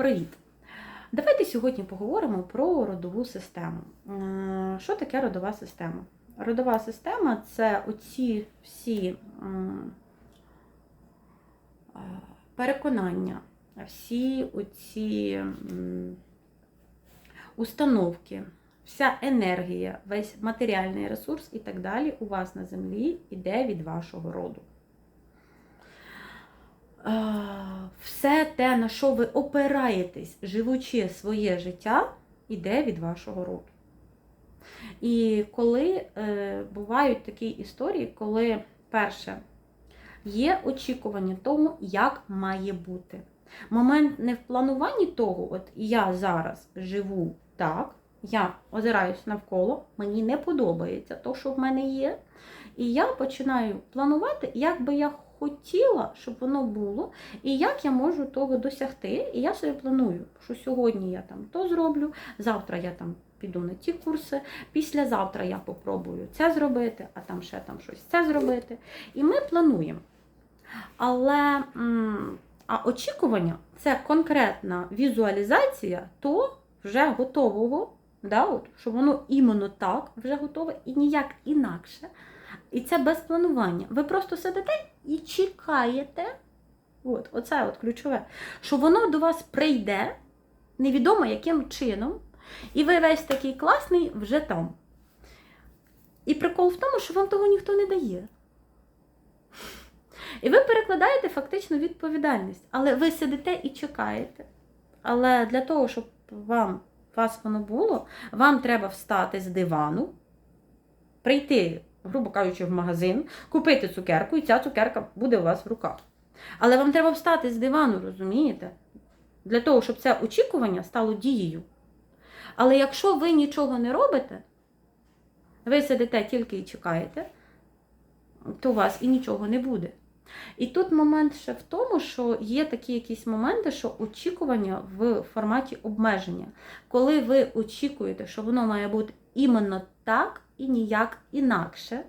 Привіт! Давайте сьогодні поговоримо про родову систему. Е, Що таке родова система? Родова система це оці всі е, переконання, всі оці установки, вся енергія, весь матеріальний ресурс і так далі у вас на землі йде від вашого роду. Все те, на що ви опираєтесь, живучи своє життя, йде від вашого роду. І коли е, бувають такі історії, коли перше є очікування того, як має бути. Момент не в плануванні того, от я зараз живу так, я озираюсь навколо, мені не подобається то, що в мене є. І я починаю планувати, як би я хотіла, щоб воно було, і як я можу того досягти. І я собі планую, що сьогодні я там то зроблю, завтра я там піду на ті курси, післязавтра я попробую це зробити, а там ще там щось це зробити. І ми плануємо. Але а очікування це конкретна візуалізація то вже готового, да, от, що воно іменно так вже готове і ніяк інакше. І це без планування. Ви просто сидите і чекаєте. От, оце от ключове, що воно до вас прийде, невідомо яким чином, і ви весь такий класний вже там. І прикол в тому, що вам того ніхто не дає. І ви перекладаєте фактично відповідальність. Але ви сидите і чекаєте. Але для того, щоб вам вас воно було, вам треба встати з дивану, прийти, грубо кажучи, в магазин, купити цукерку, і ця цукерка буде у вас в руках. Але вам треба встати з дивану, розумієте? Для того, щоб це очікування стало дією. Але якщо ви нічого не робите, ви сидите тільки і чекаєте, то у вас і нічого не буде. І тут момент ще в тому, що є такі якісь моменти, що очікування в форматі обмеження. Коли ви очікуєте, що воно має бути іменно так і ніяк інакше,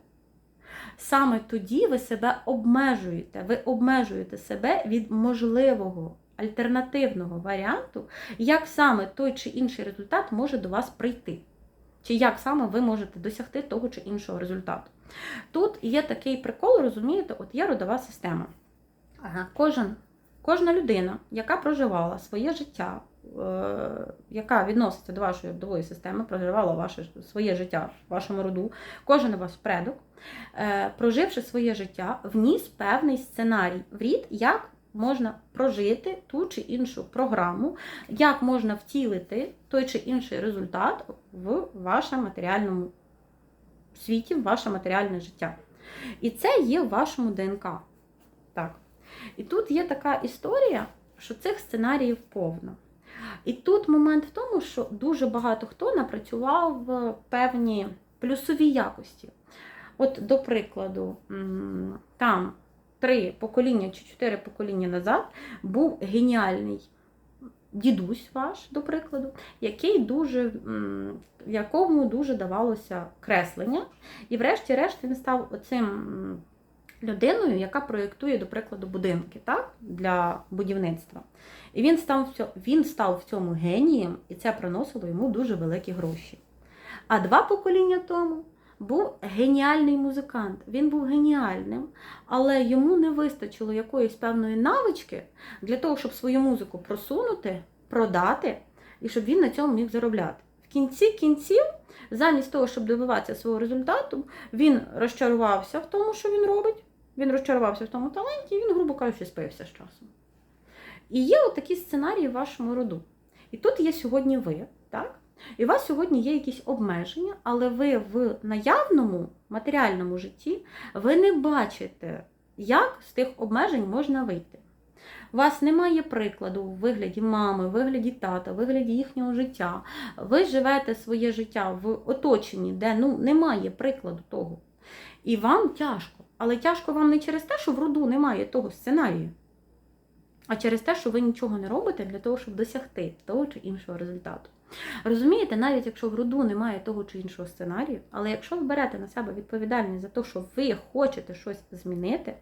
саме тоді ви себе обмежуєте. Ви обмежуєте себе від можливого альтернативного варіанту, як саме той чи інший результат може до вас прийти. Чи як саме ви можете досягти того чи іншого результату. Тут є такий прикол, розумієте, от є родова система. Ага. Кожен, Кожна людина, яка проживала своє життя, яка відноситься до вашої родової системи, проживала ваше своє життя в вашому роду, кожен ваш предок, е, проживши своє життя, вніс певний сценарій в рід, як можна прожити ту чи іншу програму, як можна втілити той чи інший результат в вашому матеріальному світі, в ваше матеріальне життя. І це є в вашому ДНК. Так. І тут є така історія, що цих сценаріїв повно. І тут момент в тому, що дуже багато хто напрацював певні плюсові якості. От, до прикладу, там три покоління чи чотири покоління назад був геніальний дідусь ваш, до прикладу, який дуже, якому дуже давалося креслення. І, врешті-решт, він став оцим людиною, яка проєктує, до прикладу, будинки так? для будівництва. І він став, він став в цьому генієм, і це приносило йому дуже великі гроші. А два покоління тому був геніальний музикант. Він був геніальним, але йому не вистачило якоїсь певної навички для того, щоб свою музику просунути, продати і щоб він на цьому міг заробляти. В кінці кінців, замість того, щоб добиватися свого результату, він розчарувався в тому, що він робить. Він розчарувався в тому таленті, і він, грубо кажучи, спився з часом. І є отакі сценарії в вашому роду. І тут є сьогодні ви, так? І у вас сьогодні є якісь обмеження, але ви в наявному матеріальному житті ви не бачите, як з тих обмежень можна вийти. У вас немає прикладу в вигляді мами, в вигляді тата, в вигляді їхнього життя. Ви живете своє життя в оточенні, де ну, немає прикладу того. І вам тяжко. Але тяжко вам не через те, що в роду немає того сценарію, а через те, що ви нічого не робите для того, щоб досягти того чи іншого результату. Розумієте, навіть якщо в роду немає того чи іншого сценарію, але якщо ви берете на себе відповідальність за те, що ви хочете щось змінити,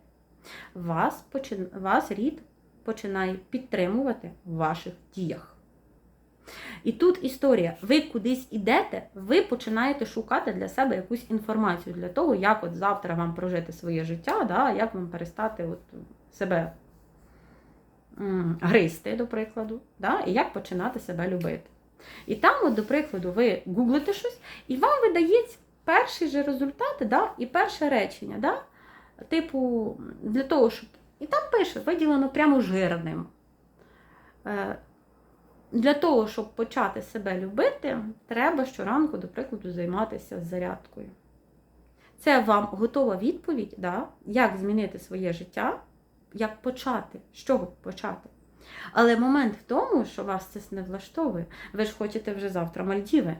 вас, почин... вас рід починає підтримувати в ваших діях. І тут історія. Ви кудись ідете, ви починаєте шукати для себе якусь інформацію для того, як от завтра вам прожити своє життя, да, як вам перестати от себе гризти, до прикладу, да, і як починати себе любити. І там, от, до прикладу, ви гуглите щось, і вам видається перші же результати, да, і перше речення. Да, Типу, для того, щоб. І там пише, виділено прямо жирним. Для того, щоб почати себе любити, треба щоранку, до прикладу, займатися зарядкою. Це вам готова відповідь, да, як змінити своє життя, як почати, з чого почати. Але момент в тому, що вас це не влаштовує, ви ж хочете вже завтра Мальдіви.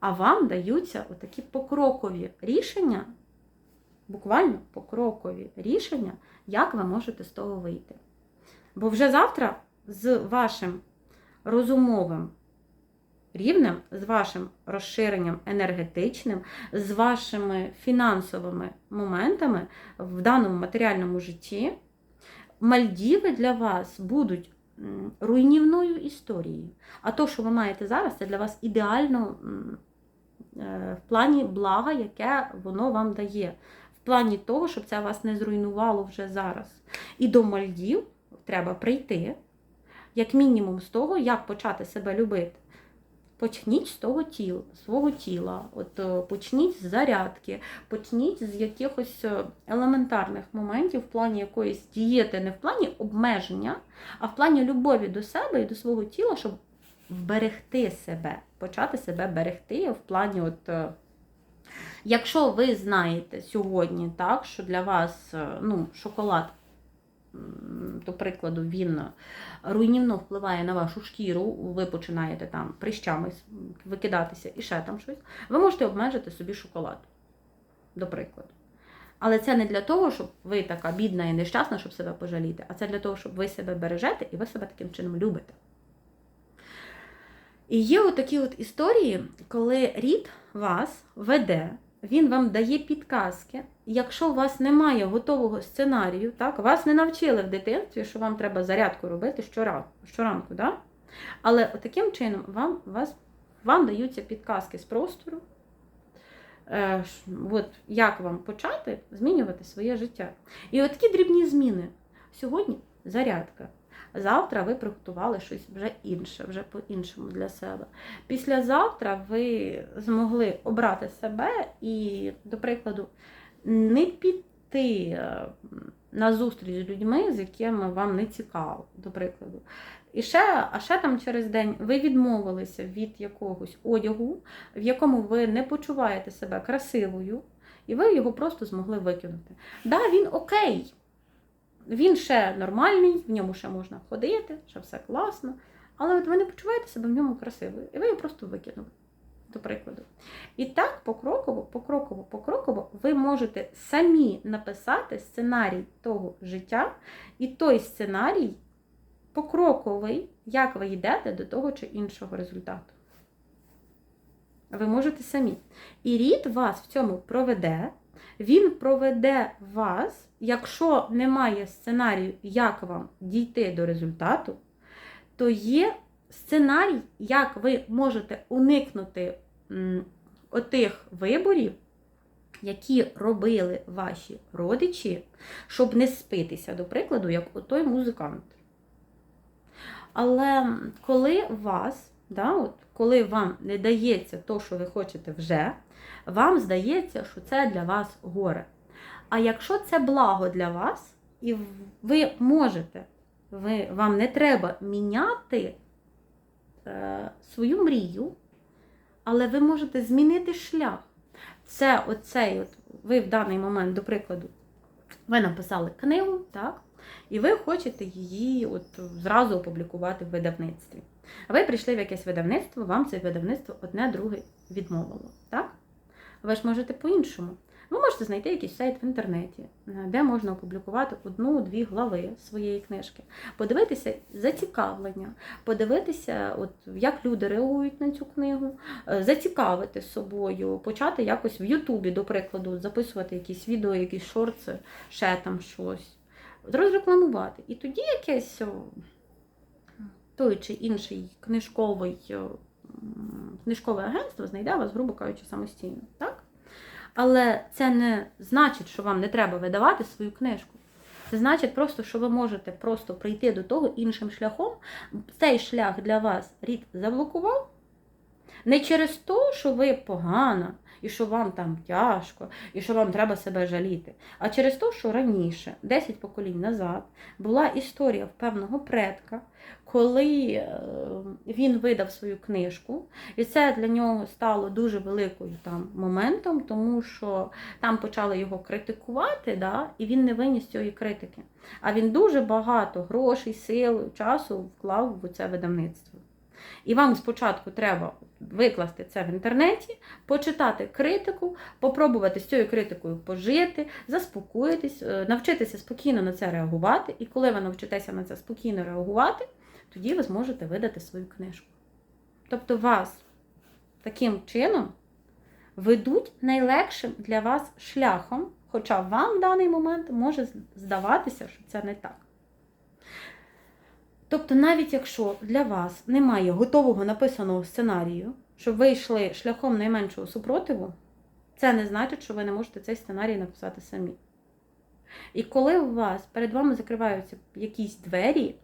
А вам даються отакі покрокові рішення, буквально покрокові рішення, як ви можете з того вийти. Бо вже завтра з вашим розумовим рівнем, з вашим розширенням енергетичним, з вашими фінансовими моментами в даному матеріальному житті, Мальдіви для вас будуть руйнівною історією. А то, що ви маєте зараз, це для вас ідеально е, в плані блага, яке воно вам дає. В плані того, щоб це вас не зруйнувало вже зараз. І до Мальдів треба прийти, як мінімум, з того, як почати себе любити. Почніть з того тіла, свого тіла, от е, почніть з зарядки, почніть з якихось е, елементарних моментів в плані якоїсь дієти, не в плані обмеження, а в плані любові до себе і до свого тіла, щоб вберегти себе, почати себе берегти в плані, от, е, якщо ви знаєте сьогодні, так, що для вас ну, шоколад, до прикладу, він руйнівно впливає на вашу шкіру, ви починаєте там прищами викидатися і ще там щось, ви можете обмежити собі шоколад, до прикладу. Але це не для того, щоб ви така бідна і нещасна, щоб себе пожаліти, а це для того, щоб ви себе бережете і ви себе таким чином любите. І є отакі от історії, коли рід вас веде, він вам дає підказки. Якщо у вас немає готового сценарію, так, вас не навчили в дитинстві, що вам треба зарядку робити щоранку, щоранку да? але таким чином вам, вас, вам даються підказки з простору, е, от, як вам почати змінювати своє життя. І от такі дрібні зміни. Сьогодні зарядка. Завтра ви приготували щось вже інше, вже по-іншому для себе. Післязавтра ви змогли обрати себе і, до прикладу, не піти е, на зустріч з людьми, з якими вам не цікаво, до прикладу. І ще, а ще там через день ви відмовилися від якогось одягу, в якому ви не почуваєте себе красивою, і ви його просто змогли викинути. Да, він окей. Він ще нормальний, в ньому ще можна ходити, ще все класно. Але от ви не почуваєте себе в ньому красивою, і ви його просто викинули, до прикладу. І так, покроково, покроково, покроково ви можете самі написати сценарій того життя, і той сценарій покроковий, як ви йдете до того чи іншого результату. Ви можете самі. І рід вас в цьому проведе. Він проведе вас, якщо немає сценарію, як вам дійти до результату, то є сценарій, як ви можете уникнути отих виборів, які робили ваші родичі, щоб не спитися, до прикладу, як отой музикант. Але коли вас, да, от, коли вам не дається то, що ви хочете вже, вам здається, що це для вас горе. А якщо це благо для вас, і ви можете, ви, вам не треба міняти е, свою мрію, але ви можете змінити шлях. Це оцей, от, ви в даний момент, до прикладу, ви написали книгу, так? І ви хочете її от зразу опублікувати в видавництві. Ви прийшли в якесь видавництво, вам це видавництво одне друге відмовило. Так? Ви ж можете по-іншому. Ви можете знайти якийсь сайт в інтернеті, е, де можна опублікувати одну-дві глави своєї книжки, подивитися зацікавлення, подивитися, от, як люди реагують на цю книгу, е, зацікавити собою, почати якось в Ютубі, до прикладу, записувати якісь відео, якісь шорти, ще там щось. розрекламувати. І тоді якесь той чи інший книжковий, книжкове агентство знайде вас, грубо кажучи, самостійно. Так? Але це не значить, що вам не треба видавати свою книжку. Це значить просто, що ви можете просто прийти до того іншим шляхом. Цей шлях для вас рід заблокував. Не через те, що ви погана, і що вам там тяжко, і що вам треба себе жаліти, а через те, що раніше, 10 поколінь назад, була історія в певного предка, коли е, він видав свою книжку, і це для нього стало дуже великою там моментом, тому що там почали його критикувати, да, і він не виніс цієї критики. А він дуже багато грошей, сил, часу вклав в це видавництво. І вам спочатку треба викласти це в інтернеті, почитати критику, попробувати з цією критикою пожити, заспокоїтись, е, навчитися спокійно на це реагувати. І коли ви навчитеся на це спокійно реагувати, тоді ви зможете видати свою книжку. Тобто вас таким чином ведуть найлегшим для вас шляхом, хоча вам в даний момент може здаватися, що це не так. Тобто, навіть якщо для вас немає готового написаного сценарію, щоб ви йшли шляхом найменшого супротиву, це не значить, що ви не можете цей сценарій написати самі. І коли у вас перед вами закриваються якісь двері,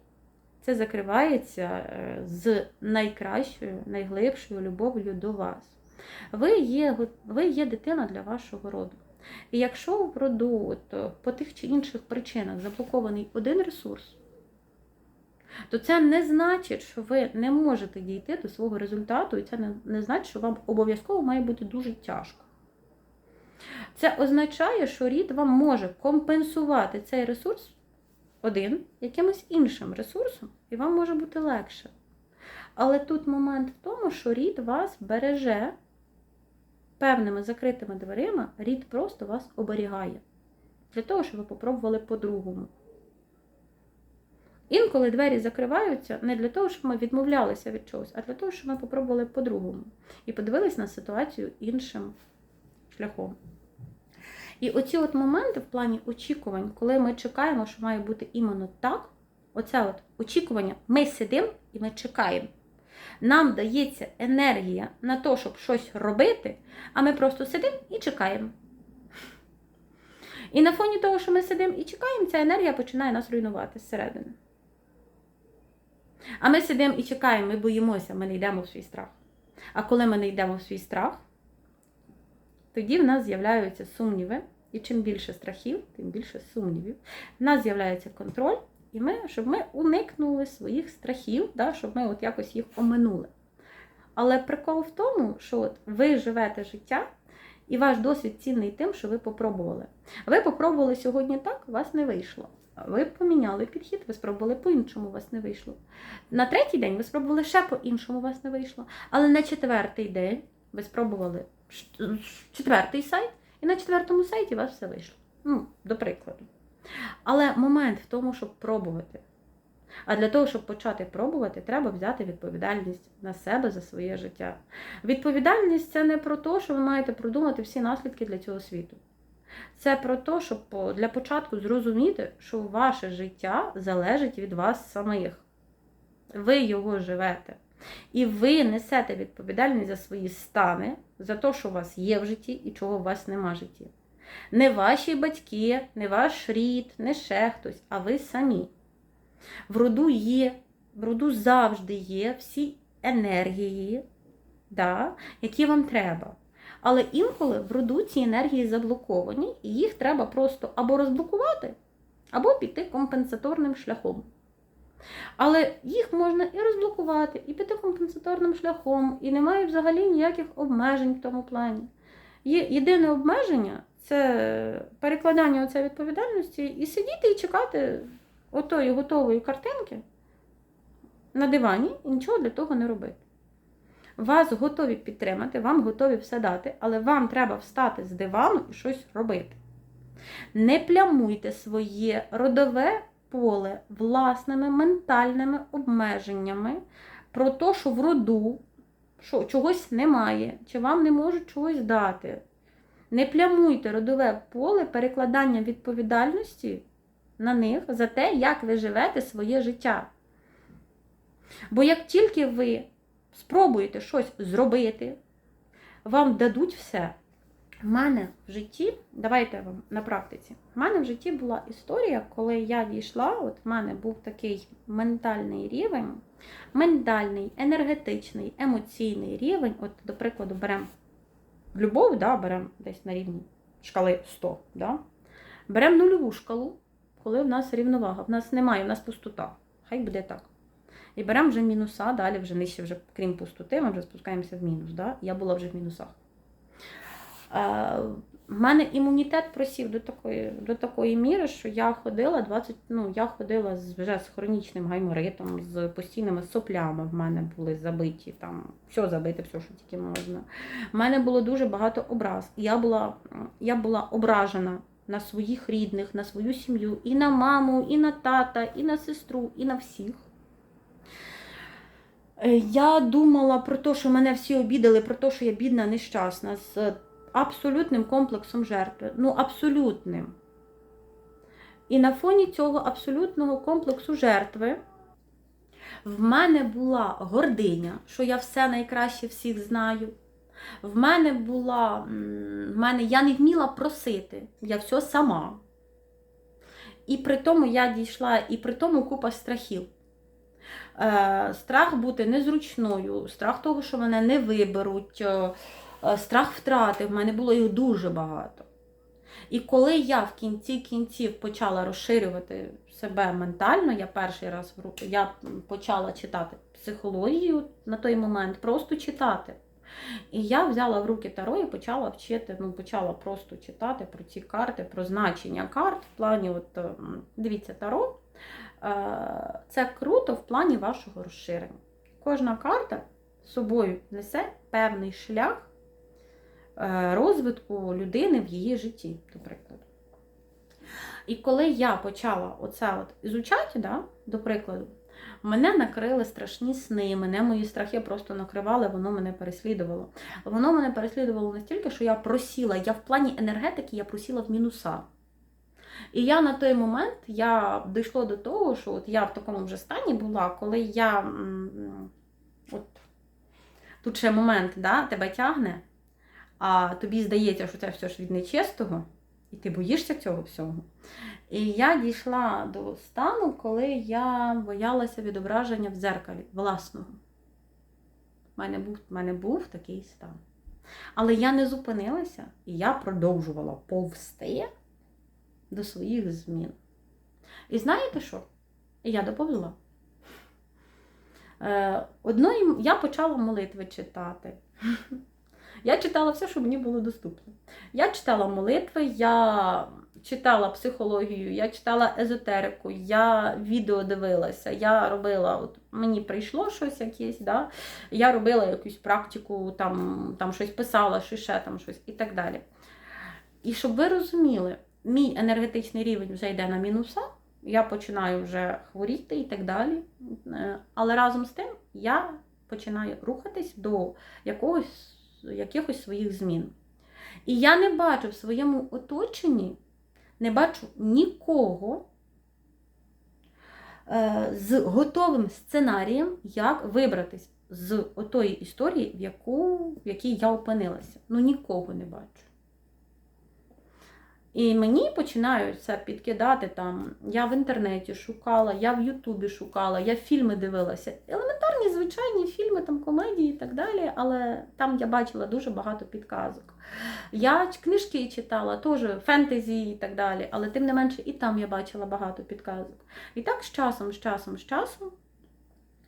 це закривається е, з найкращою, найглибшою любов'ю до вас. Ви є, ви є дитина для вашого роду. І якщо в роду от, по тих чи інших причинах заблокований один ресурс, то це не значить, що ви не можете дійти до свого результату, і це не, не значить, що вам обов'язково має бути дуже тяжко. Це означає, що рід вам може компенсувати цей ресурс один якимось іншим ресурсом, і вам може бути легше. Але тут момент в тому, що рід вас береже певними закритими дверима, рід просто вас оберігає. Для того, щоб ви попробували по-другому. Інколи двері закриваються не для того, щоб ми відмовлялися від чогось, а для того, щоб ми попробували по-другому і подивились на ситуацію іншим шляхом. І оці от моменти в плані очікувань, коли ми чекаємо, що має бути іменно так, оце от очікування, ми сидимо і ми чекаємо. Нам дається енергія на те, щоб щось робити, а ми просто сидимо і чекаємо. І на фоні того, що ми сидимо і чекаємо, ця енергія починає нас руйнувати зсередини. А ми сидимо і чекаємо, ми боїмося, ми не йдемо в свій страх. А коли ми не йдемо в свій страх, тоді в нас з'являються сумніви. І чим більше страхів, тим більше сумнівів. В нас з'являється контроль, і ми, щоб ми уникнули своїх страхів, да, щоб ми от якось їх оминули. Але прикол в тому, що от ви живете життя, і ваш досвід цінний тим, що ви попробували. Ви попробували сьогодні так, у вас не вийшло. Ви поміняли підхід, ви спробували по-іншому, у вас не вийшло. На третій день ви спробували ще по-іншому, у вас не вийшло. Але на четвертий день ви спробували четвертий сайт, і на четвертому сайті у вас все вийшло. Ну, до прикладу. Але момент в тому, щоб пробувати. А для того, щоб почати пробувати, треба взяти відповідальність на себе за своє життя. Відповідальність це не про те, що ви маєте продумати всі наслідки для цього світу. Це про те, щоб для початку зрозуміти, що ваше життя залежить від вас самих. Ви його живете. І ви несете відповідальність за свої стани, за те, що у вас є в житті і чого у вас нема в житті. Не ваші батьки, не ваш рід, не ще хтось, а ви самі. В роду є, в роду завжди є всі енергії, да, які вам треба. Але інколи в роду ці енергії заблоковані, і їх треба просто або розблокувати, або піти компенсаторним шляхом. Але їх можна і розблокувати, і піти компенсаторним шляхом, і немає взагалі ніяких обмежень в тому плані. Є єдине обмеження це перекладання оцеї відповідальності і сидіти і чекати отої готової картинки на дивані і нічого для того не робити. Вас готові підтримати, вам готові все дати, але вам треба встати з дивану і щось робити. Не плямуйте своє родове поле власними ментальними обмеженнями про те, що в роду що чогось немає, чи вам не можуть чогось дати. Не плямуйте родове поле перекладання відповідальності на них за те, як ви живете своє життя. Бо як тільки ви спробуєте щось зробити, вам дадуть все. В мене в житті, давайте вам на практиці. В мене в житті була історія, коли я дійшла, от в мене був такий ментальний рівень, ментальний, енергетичний, емоційний рівень. От, до прикладу, беремо любов, да, беремо десь на рівні шкали 100. Да? Беремо нульову шкалу, коли в нас рівновага. В нас немає, в нас пустота. Хай буде так. І беремо вже мінуса, далі вже нижче, вже, крім пустоти, ми вже спускаємося в мінус. Да? Я була вже в мінусах. В мене імунітет просів до такої до такої міри, що я ходила 20, ну, я ходила з, вже з хронічним гайморитом, з постійними соплями. В мене були забиті, там все забите, все, що тільки можна. В мене було дуже багато образ. Я була, я була ображена на своїх рідних, на свою сім'ю, і на маму, і на тата, і на сестру, і на всіх. Е, Я думала про те, що мене всі обідали, про те, що я бідна, нещасна. з абсолютним комплексом жертви. Ну, абсолютним. І на фоні цього абсолютного комплексу жертви в мене була гординя, що я все найкраще всіх знаю. В мене була, в мене я не вміла просити, я все сама. І при тому я дійшла, і при тому купа страхів. Е, Страх бути незручною, страх того, що мене не виберуть. е, страх втрати, в мене було їх дуже багато. І коли я в кінці кінців почала розширювати себе ментально, я перший раз в руку, я почала читати психологію на той момент, просто читати. І я взяла в руки таро і почала вчити, ну, почала просто читати про ці карти, про значення карт в плані, от, дивіться, таро. Це круто в плані вашого розширення. Кожна карта собою несе певний шлях розвитку людини в її житті, до прикладу. І коли я почала оце от ізучати, да, до прикладу, мене накрили страшні сни, мене мої страхи просто накривали, воно мене переслідувало. Воно мене переслідувало настільки, що я просіла, я в плані енергетики я просіла в мінуса. І я на той момент я дійшло до того, що от я в такому вже стані була, коли я от тут ще момент, да, тебе тягне а тобі здається, що це все ж від нечистого, і ти боїшся цього всього. І я дійшла до стану, коли я боялася відображення в дзеркалі власного. У мене був, в мене був такий стан. Але я не зупинилася і я продовжувала повсти до своїх змін. І знаєте що? Я доповзла. Е, одної я почала молитви читати. Я читала все, що мені було доступно. Я читала молитви, я читала психологію, я читала езотерику, я відео дивилася, я робила, от мені прийшло щось якесь, да? я робила якусь практику, там там щось писала, що ще там щось і так далі. І щоб ви розуміли, мій енергетичний рівень вже йде на мінуса, я починаю вже хворіти і так далі. Е, але разом з тим я починаю рухатись до якогось якихось своїх змін. І я не бачу в своєму оточенні, не бачу нікого е, з готовим сценарієм, як вибратись з отої історії, в, яку, в якій я опинилася. Ну, нікого не бачу. І мені починають це підкидати там. Я в інтернеті шукала, я в Ютубі шукала, я фільми дивилася. Елементарні, звичайні фільми, там комедії і так далі, але там я бачила дуже багато підказок. Я книжки читала, теж фентезі і так далі, але тим не менше і там я бачила багато підказок. І так з часом, з часом, з часом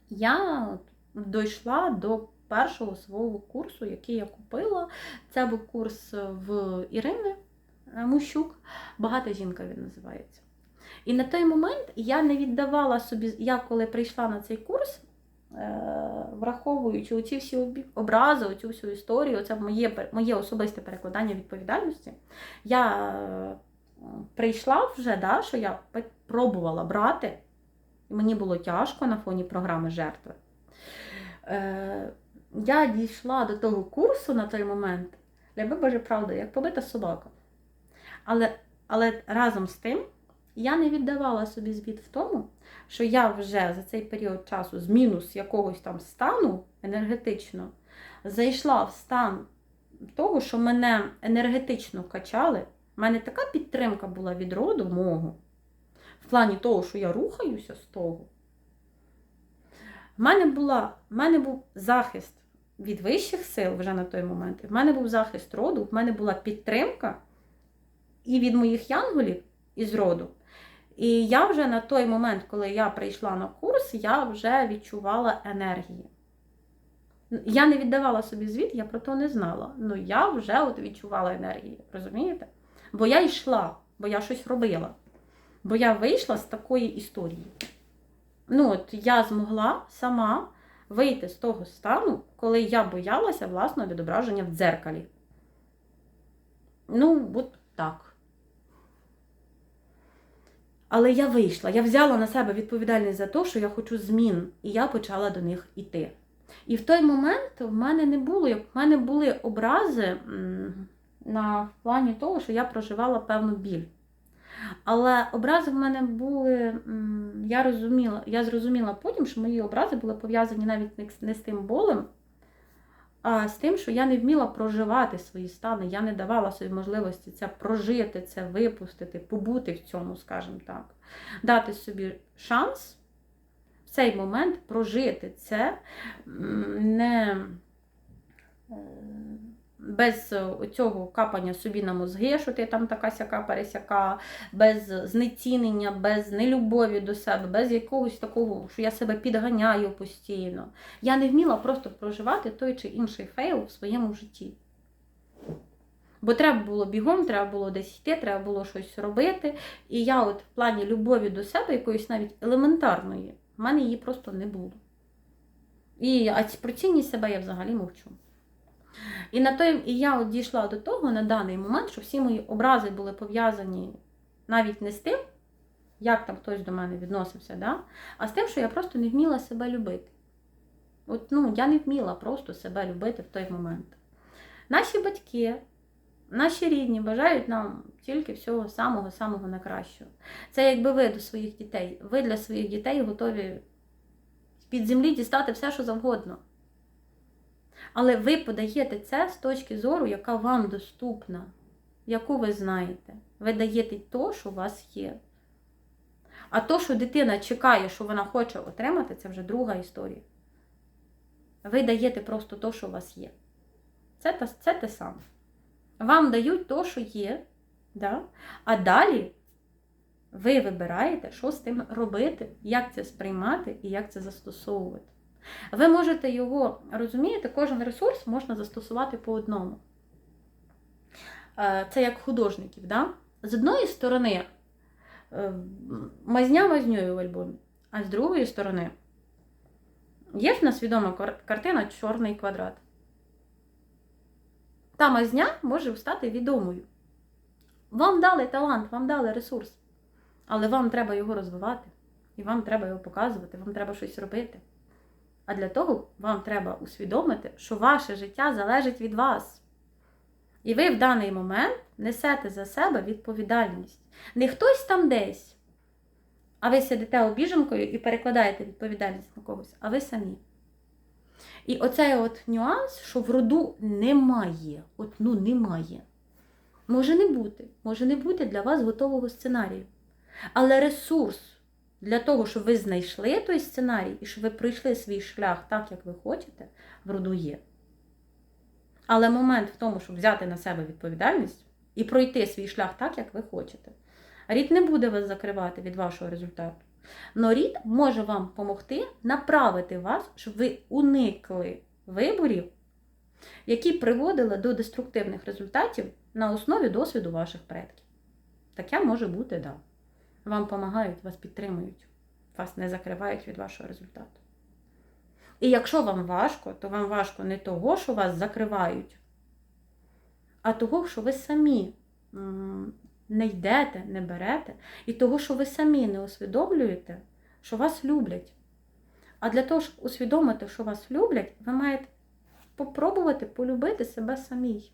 я дійшла до першого свого курсу, який я купила. Це був курс в Ірини. Мущук, багата жінка він називається. І на той момент я не віддавала собі, я коли прийшла на цей курс, е, враховуючи оці всі образи, оцю всю історію, це моє моє особисте перекладання відповідальності, я е, прийшла вже, да, що я пробувала брати, і мені було тяжко на фоні програми жертви. Е, я дійшла до того курсу на той момент, ляби Боже правда, як побита собака. Але але разом з тим я не віддавала собі звіт в тому, що я вже за цей період часу з мінус якогось там стану енергетично зайшла в стан того, що мене енергетично качали. У мене така підтримка була від роду мого, в плані того, що я рухаюся з того. В мене, була, в мене був захист від вищих сил вже на той момент. В мене був захист роду, в мене була підтримка і від моїх янголів із роду. І я вже на той момент, коли я прийшла на курс, я вже відчувала енергії. Я не віддавала собі звіт, я про то не знала. Ну я вже от відчувала енергії, розумієте? Бо я йшла, бо я щось робила. Бо я вийшла з такої історії. Ну, от я змогла сама вийти з того стану, коли я боялася власного відображення в дзеркалі. Ну, от так. Але я вийшла, я взяла на себе відповідальність за те, що я хочу змін, і я почала до них йти. І в той момент в мене не було, в мене були образи на плані того, що я проживала певну біль. Але образи в мене були, я розуміла, я зрозуміла потім, що мої образи були пов'язані навіть не з тим болем, а з тим, що я не вміла проживати свої стани. Я не давала собі можливості це прожити, це випустити, побути в цьому, скажімо так, дати собі шанс в цей момент прожити це не е, без цього капання собі на мозги, що ти там така сяка пересяка, без знецінення, без нелюбові до себе, без якогось такого, що я себе підганяю постійно. Я не вміла просто проживати той чи інший фейл в своєму житті. Бо треба було бігом, треба було десь йти, треба було щось робити. І я, от в плані любові до себе, якоїсь навіть елементарної, в мене її просто не було. І а про цінність себе я взагалі мовчу. І на той, і я от дійшла до того на даний момент, що всі мої образи були пов'язані навіть не з тим, як там хтось до мене відносився, да? а з тим, що я просто не вміла себе любити. От, ну, я не вміла просто себе любити в той момент. Наші батьки, наші рідні бажають нам тільки всього самого-самого найкращого. Це якби ви до своїх дітей. Ви для своїх дітей готові з-під землі дістати все, що завгодно. Але ви подаєте це з точки зору, яка вам доступна, яку ви знаєте. Ви даєте то, що у вас є. А то, що дитина чекає, що вона хоче отримати, це вже друга історія. Ви даєте просто то, що у вас є. Це, те- це те саме. Вам дають то, що є, да? а далі ви вибираєте, що з тим робити, як це сприймати і як це застосовувати. Ви можете його, розумієте, кожен ресурс можна застосувати по одному. Е, Це як художників. Да? З одної сторони, е, мазня мазньою в альбомі, а з другої сторони, є ж в нас відома картина Чорний квадрат. Та мазня може стати відомою. Вам дали талант, вам дали ресурс, але вам треба його розвивати, і вам треба його показувати, вам треба щось робити. А для того вам треба усвідомити, що ваше життя залежить від вас. І ви в даний момент несете за себе відповідальність. Не хтось там десь, а ви сидите обіженкою і перекладаєте відповідальність на когось, а ви самі. І оцей от нюанс, що в роду немає, от ну немає. Може не бути, може не бути для вас готового сценарію. Але ресурс для того, щоб ви знайшли той сценарій і щоб ви пройшли свій шлях так, як ви хочете, в роду є. Але момент в тому, щоб взяти на себе відповідальність і пройти свій шлях так, як ви хочете. Рід не буде вас закривати від вашого результату. Но рід може вам допомогти направити вас, щоб ви уникли виборів, які приводили до деструктивних результатів на основі досвіду ваших предків. Таке може бути, так. Да. Вам допомагають, вас підтримують, вас не закривають від вашого результату. І якщо вам важко, то вам важко не того, що вас закривають, а того, що ви самі не йдете, не берете, і того, що ви самі не усвідомлюєте, що вас люблять. А для того, щоб усвідомити, що вас люблять, ви маєте попробувати полюбити себе самій.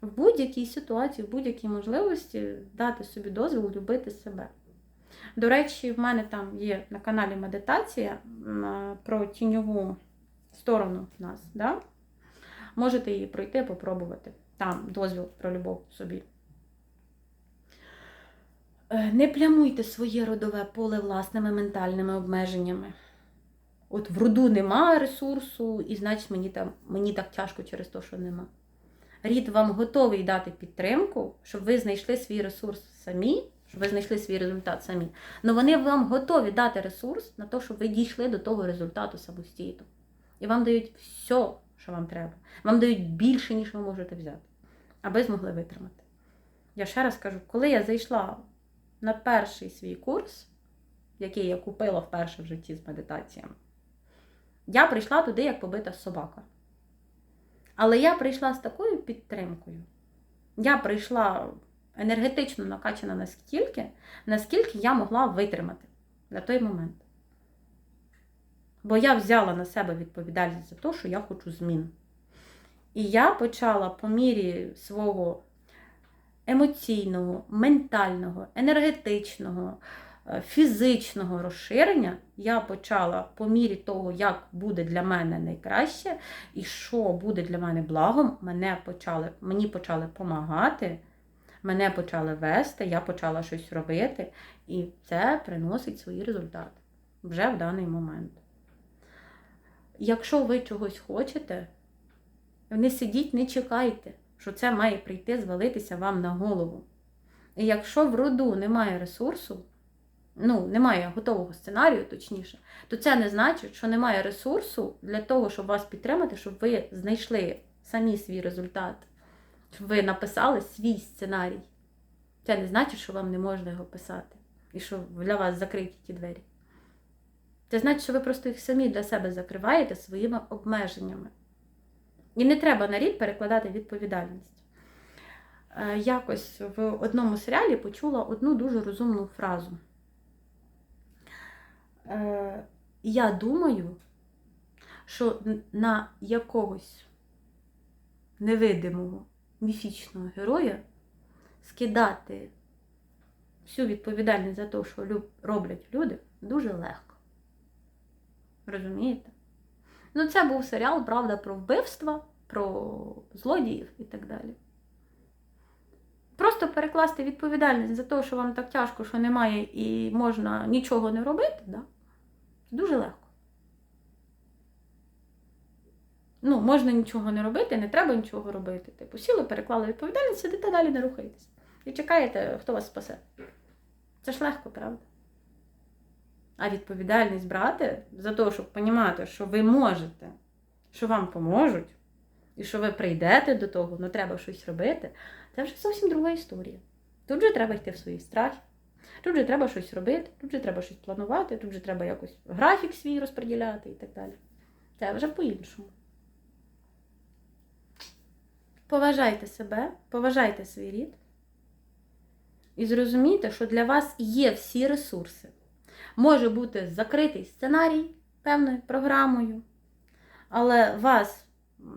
В будь-якій ситуації, в будь-якій можливості дати собі дозвіл любити себе. До речі, в мене там є на каналі медитація про тіньову сторону нас. Да? Можете її пройти, попробувати. Там дозвіл про любов собі. Е, Не плямуйте своє родове поле власними ментальними обмеженнями. От в роду нема ресурсу, і значить мені, там, мені так тяжко через те, що нема. Рід вам готовий дати підтримку, щоб ви знайшли свій ресурс самі, щоб ви знайшли свій результат самі. Але вони вам готові дати ресурс на те, щоб ви дійшли до того результату самостійно. І вам дають все, що вам треба. Вам дають більше, ніж ви можете взяти, аби змогли витримати. Я ще раз кажу, коли я зайшла на перший свій курс, який я купила вперше в житті з медитаціями, я прийшла туди як побита собака. Але я прийшла з такою підтримкою. Я прийшла енергетично накачана настільки, наскільки я могла витримати на той момент. Бо я взяла на себе відповідальність за те, що я хочу змін. І я почала по мірі свого емоційного, ментального, енергетичного, фізичного розширення, я почала по мірі того, як буде для мене найкраще і що буде для мене благом, мене почали, мені почали допомагати, мене почали вести, я почала щось робити, і це приносить свої результати вже в даний момент. Якщо ви чогось хочете, не сидіть, не чекайте, що це має прийти, звалитися вам на голову. І якщо в роду немає ресурсу, ну, немає готового сценарію, точніше, то це не значить, що немає ресурсу для того, щоб вас підтримати, щоб ви знайшли самі свій результат, щоб ви написали свій сценарій. Це не значить, що вам не можна його писати і що для вас закриті ті двері. Це значить, що ви просто їх самі для себе закриваєте своїми обмеженнями. І не треба на рік перекладати відповідальність. Е, Якось в одному серіалі почула одну дуже розумну фразу. Е, Я думаю, що на якогось невидимого міфічного героя скидати всю відповідальність за те, що роблять люди, дуже легко. Розумієте? Ну, це був серіал, правда, про вбивства, про злодіїв і так далі. Просто перекласти відповідальність за те, що вам так тяжко, що немає і можна нічого не робити, да? Дуже легко. Ну, можна нічого не робити, не треба нічого робити. Типу, сіли, переклали відповідальність, сидите далі, не рухаєтесь. І чекаєте, хто вас спасе. Це ж легко, правда? А відповідальність брати за те, щоб розуміти, що ви можете, що вам поможуть, і що ви прийдете до того, але треба щось робити, це вже зовсім друга історія. Тут же треба йти в свої страхи, тут же треба щось робити, тут же треба щось планувати, тут же треба якось графік свій розподіляти і так далі. Це вже по-іншому. Поважайте себе, поважайте свій рід. І зрозумійте, що для вас є всі ресурси. Може бути закритий сценарій певною програмою, але вас,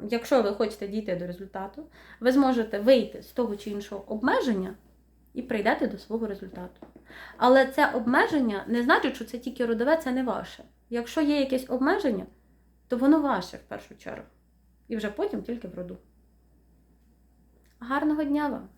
якщо ви хочете дійти до результату, ви зможете вийти з того чи іншого обмеження і прийдете до свого результату. Але це обмеження не значить, що це тільки родове, це не ваше. Якщо є якесь обмеження, то воно ваше в першу чергу. І вже потім тільки в роду. Гарного дня вам!